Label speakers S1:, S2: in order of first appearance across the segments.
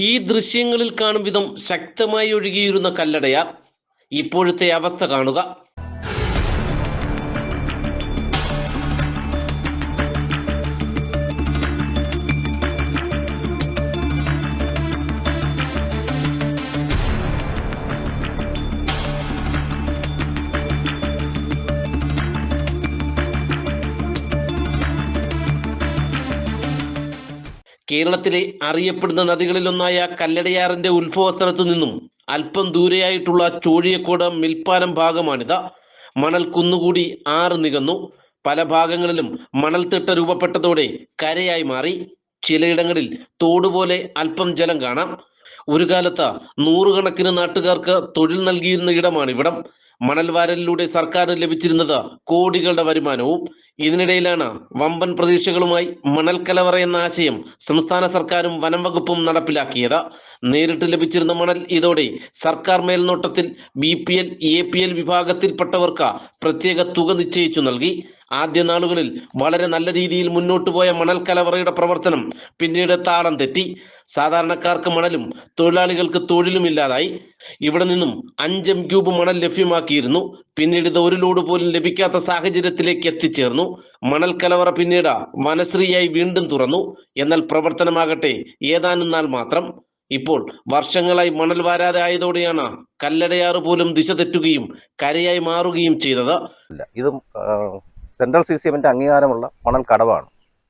S1: ഈ ദൃശ്യങ്ങളിൽ കാണും വിധം ശക്തമായി ഒഴുകിയിരുന്ന കല്ലടയാർ ഇപ്പോഴത്തെ അവസ്ഥ കാണുക. കേരളത്തിലെ അറിയപ്പെടുന്ന നദികളിലൊന്നായ കല്ലടയാറിന്റെ ഉത്ഭവസ്ഥലത്തു നിന്നും അല്പം ദൂരെയായിട്ടുള്ള ചോഴിയക്കോട് മിൽപ്പാലം ഭാഗമാണിത്. മണൽ കുന്നുകൂടി ആറ് നികന്നു. പല ഭാഗങ്ങളിലും മണൽത്തിട്ട രൂപപ്പെട്ടതോടെ കരയായി മാറി. ചിലയിടങ്ങളിൽ തോടുപോലെ അല്പം ജലം കാണാം. ഒരു കാലത്ത് നൂറുകണക്കിന് നാട്ടുകാർക്ക് തൊഴിൽ നൽകിയിരുന്ന ഇടമാണിവിടം. മണൽ വാരലിലൂടെ സർക്കാരിന് ലഭിച്ചിരുന്നത് കോടികളുടെ വരുമാനവും ഇതിനിടയിലാണ് വമ്പൻ പ്രതീക്ഷകളുമായി മണൽ കലവറ എന്ന ആശയം സംസ്ഥാന സർക്കാരും വനം വകുപ്പും നടപ്പിലാക്കിയത്. നേരിട്ട് ലഭിച്ചിരുന്ന മണൽ ഇതോടെ സർക്കാർ മേൽനോട്ടത്തിൽ B P L A P L വിഭാഗത്തിൽപ്പെട്ടവർക്ക് പ്രത്യേക തുക നിശ്ചയിച്ചു നൽകി. ആദ്യ നാളുകളിൽ വളരെ നല്ല രീതിയിൽ മുന്നോട്ടു പോയ മണൽ കലവറയുടെ പ്രവർത്തനം പിന്നീട് താളം തെറ്റി. സാധാരണക്കാർക്ക് മണലും തൊഴിലാളികൾക്ക് തൊഴിലും ഇല്ലാതായി. ഇവിടെ നിന്നും അഞ്ച് എം ക്യൂബ് മണൽ ലഭ്യമാക്കിയിരുന്നു. പിന്നീട് ഇത് ഒരു ലോഡ് പോലും ലഭിക്കാത്ത സാഹചര്യത്തിലേക്ക് എത്തിച്ചേർന്നു. മണൽ കലവറ പിന്നീട് വനശ്രീയായി വീണ്ടും തുറന്നു. എന്നാൽ പ്രവർത്തനമാകട്ടെ ഏതാനും നാൾ മാത്രം. ഇപ്പോൾ വർഷങ്ങളായി മണൽ വാരാതെ ആയതോടെയാണ് കല്ലടയാറ് പോലും ദിശ തെറ്റുകയും കരയായി മാറുകയും ചെയ്തത്.
S2: ഇത് സെൻട്രൽ സി സി എമ്മിന്റെ അംഗീകാരമുള്ള മണൽ കടവാണ്.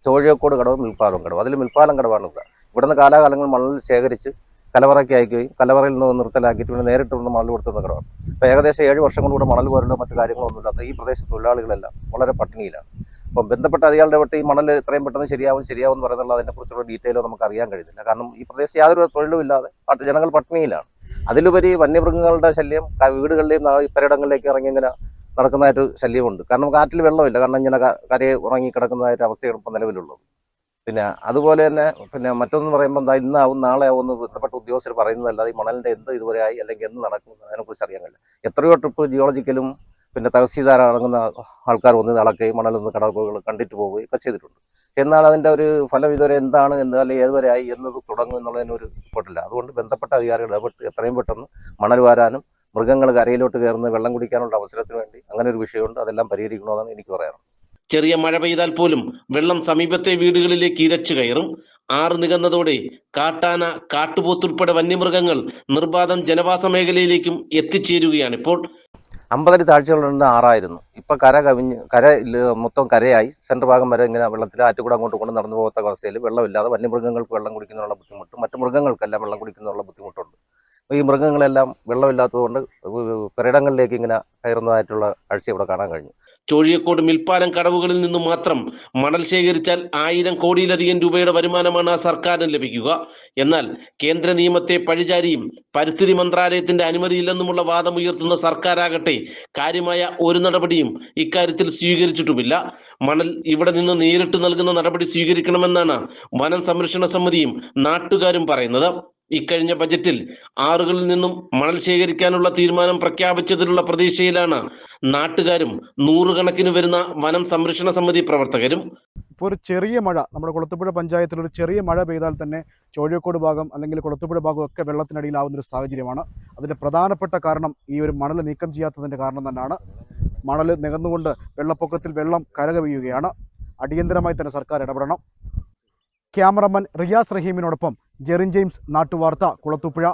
S2: ചോഴിയക്കോട് കടവ് മിൽപ്പാലം കടവ്. അതിൽ മിൽപ്പാലം കടവാണ് ഇവിടെ ഇവിടുന്ന് കാലാകാലങ്ങൾ മണൽ ശേഖരിച്ച് കലവറയ്ക്ക് അയക്കുകയും കലവറയിൽ നിന്ന് നിർത്തലാക്കിയിട്ട് പിന്നെ നേരിട്ട് വന്ന് മണൽ കൊടുത്തുന്ന കടവാണ്. അപ്പോൾ ഏകദേശം ഏഴ് വർഷം കൊണ്ട് ഇവിടെ മണൽ പോലുള്ള മറ്റു കാര്യങ്ങളൊന്നുമില്ലാത്ത ഈ പ്രദേശ തൊഴിലാളികളെല്ലാം വളരെ പട്ടിണിയിലാണ്. അപ്പം ബന്ധപ്പെട്ട അധികാരികളുടെ പെട്ട് ഈ മണൽ എത്രയും പെട്ടെന്ന് ശരിയാവും ശരിയാവും എന്ന് പറയുന്നുള്ള അതിനെക്കുറിച്ചുള്ള ഡീറ്റെയിലോ നമുക്ക് അറിയാൻ കഴിയുന്നില്ല. കാരണം ഈ പ്രദേശത്ത് യാതൊരു തൊഴിലും ഇല്ലാതെ ജനങ്ങൾ പട്ടിണിയിലാണ്. അതിലുപരി വന്യമൃഗങ്ങളുടെ ശല്യം വീടുകളിലെയും പെരയിടങ്ങളിലേക്ക് ഇറങ്ങി ഇങ്ങനെ നടക്കുന്നതായിട്ട് ശല്യമുണ്ട്. കാരണം കാറ്റിൽ വെള്ളമില്ല. കാരണം ഇങ്ങനെ കരയെ ഉറങ്ങി കിടക്കുന്നതായിട്ട് അവസ്ഥയാണ് ഇപ്പം നിലവിലുള്ളത്. പിന്നെ അതുപോലെ തന്നെ പിന്നെ മറ്റൊന്ന് പറയുമ്പോൾ എന്താ ഇന്നാവും നാളെ ആവും എന്ന് ബന്ധപ്പെട്ട ഉദ്യോഗസ്ഥർ പറയുന്നതല്ലാതെ ഈ മണലിന്റെ എന്ത് ഇതുവരെ ആയി അല്ലെങ്കിൽ എന്ത് നടക്കും അതിനെക്കുറിച്ച് അറിയാൻ കഴിയില്ല. എത്രയോ ട്രിപ്പ് ജിയോളജിക്കലും പിന്നെ തഹസീൽദാർ അടങ്ങുന്ന ആൾക്കാർ വന്ന് നടക്കുകയും മണലൊന്ന് കടവുകൾ കണ്ടിട്ട് പോവുകയും ഒക്കെ ചെയ്തിട്ടുണ്ട്. എന്നാൽ അതിന്റെ ഒരു ഫലം ഇതുവരെ എന്താണ് എന്ന് അല്ലെങ്കിൽ ഏതുവരെ ആയി എന്നത് തുടങ്ങും എന്നുള്ളതിന് ഒരു റിപ്പോർട്ടില്ല. അതുകൊണ്ട് ബന്ധപ്പെട്ട അധികാരികൾ ഇടപെട്ട് എത്രയും പെട്ടെന്ന് മണൽ വാരാനും മൃഗങ്ങൾ കരയിലോട്ട് കയറുന്ന വെള്ളം കുടിക്കാനുള്ള അവസരത്തിന് വേണ്ടി അങ്ങനെ ഒരു വിഷയമുണ്ട്. അതെല്ലാം പരിഹരിക്കണമെന്നാണ് എനിക്ക് പറയാനുള്ളത്.
S1: ചെറിയ മഴ പെയ്താൽ പോലും വെള്ളം സമീപത്തെ വീടുകളിലേക്ക് ഇരച്ചു കയറും. ആറ് നികന്നതോടെ കാട്ടാന കാട്ടുപോത്തുൾപ്പെടെ വന്യമൃഗങ്ങൾ നിർബാധം ജനവാസ മേഖലയിലേക്കും എത്തിച്ചേരുകയാണ് ഇപ്പോൾ.
S2: അമ്പതടി താഴ്ചകളുണ്ട് ആറായിരുന്നു. ഇപ്പൊ കര കവിഞ്ഞ് കര മൊത്തം കരയായി. സെന്റർ ഭാഗം വരെ ഇങ്ങനെ വെള്ളത്തിൽ ആറ്റുകൂടെ അങ്ങോട്ട് കൊണ്ട് നടന്നു പോകാത്ത അവസ്ഥയിൽ വെള്ളമില്ലാതെ വന്യമൃഗങ്ങൾക്ക് വെള്ളം കുടിക്കുന്നതിനുള്ള ബുദ്ധിമുട്ടും മറ്റു മൃഗങ്ങൾക്കെല്ലാം വെള്ളം കുടിക്കുന്നതിനുള്ള ബുദ്ധിമുട്ടുണ്ട് ഈ മൃഗങ്ങളെല്ലാം വെള്ളമില്ലാത്തതുകൊണ്ട് പെരയിടങ്ങളിലേക്ക് ഇങ്ങനെ കയറുന്നതായിട്ടുള്ള കാഴ്ച ഇവിടെ കാണാൻ കഴിഞ്ഞു.
S1: ചോഴിയക്കോട് മിൽപ്പാലം കടവുകളിൽ നിന്നും മാത്രം മണൽ ശേഖരിച്ചാൽ ആയിരം കോടിയിലധികം രൂപയുടെ വരുമാനമാണ് സർക്കാരിന് ലഭിക്കുക. എന്നാൽ കേന്ദ്ര നിയമത്തെ പഴിചാരിയും പരിസ്ഥിതി മന്ത്രാലയത്തിന്റെ അനുമതിയില്ലെന്നുമുള്ള വാദമുയർത്തുന്ന സർക്കാരാകട്ടെ കാര്യമായ ഒരു നടപടിയും ഇക്കാര്യത്തിൽ സ്വീകരിച്ചിട്ടുമില്ല. മണൽ ഇവിടെ നിന്ന് നേരിട്ട് നൽകുന്ന നടപടി സ്വീകരിക്കണമെന്നാണ് വനം സംരക്ഷണ സമിതിയും നാട്ടുകാരും പറയുന്നത്. ഇക്കഴിഞ്ഞ ബജറ്റിൽ ആറുകളിൽ നിന്നും മണൽ ശേഖരിക്കാനുള്ള തീരുമാനം പ്രഖ്യാപിച്ചതിലുള്ള പ്രതീക്ഷയിലാണ് നാട്ടുകാരും നൂറുകണക്കിന് വരുന്ന വനം സംരക്ഷണ സമിതി പ്രവർത്തകരും.
S3: ഇപ്പോൾ ഒരു ചെറിയ മഴ നമ്മുടെ കുളത്തുപുഴ പഞ്ചായത്തിൽ ഒരു ചെറിയ മഴ പെയ്താൽ തന്നെ ചോഴിക്കോട് ഭാഗം അല്ലെങ്കിൽ കുളത്തുപുഴ ഭാഗം ഒക്കെ വെള്ളത്തിനടിയിലാവുന്ന ഒരു സാഹചര്യമാണ്. അതിന്റെ പ്രധാനപ്പെട്ട കാരണം ഈ ഒരു മണൽ നീക്കം ചെയ്യാത്തതിന്റെ കാരണം തന്നെയാണ്. മണൽ നികന്നുകൊണ്ട് വെള്ളപ്പൊക്കത്തിൽ വെള്ളം കരകവിയുകയാണ്. അടിയന്തരമായി തന്നെ സർക്കാർ ഇടപെടണം. ക്യാമറമാൻ റിയാസ് റഹീമിനോടൊപ്പം ജെറിൻ ജെയിംസ് നാട്ടുവാർത്ത കുളത്തുപുഴ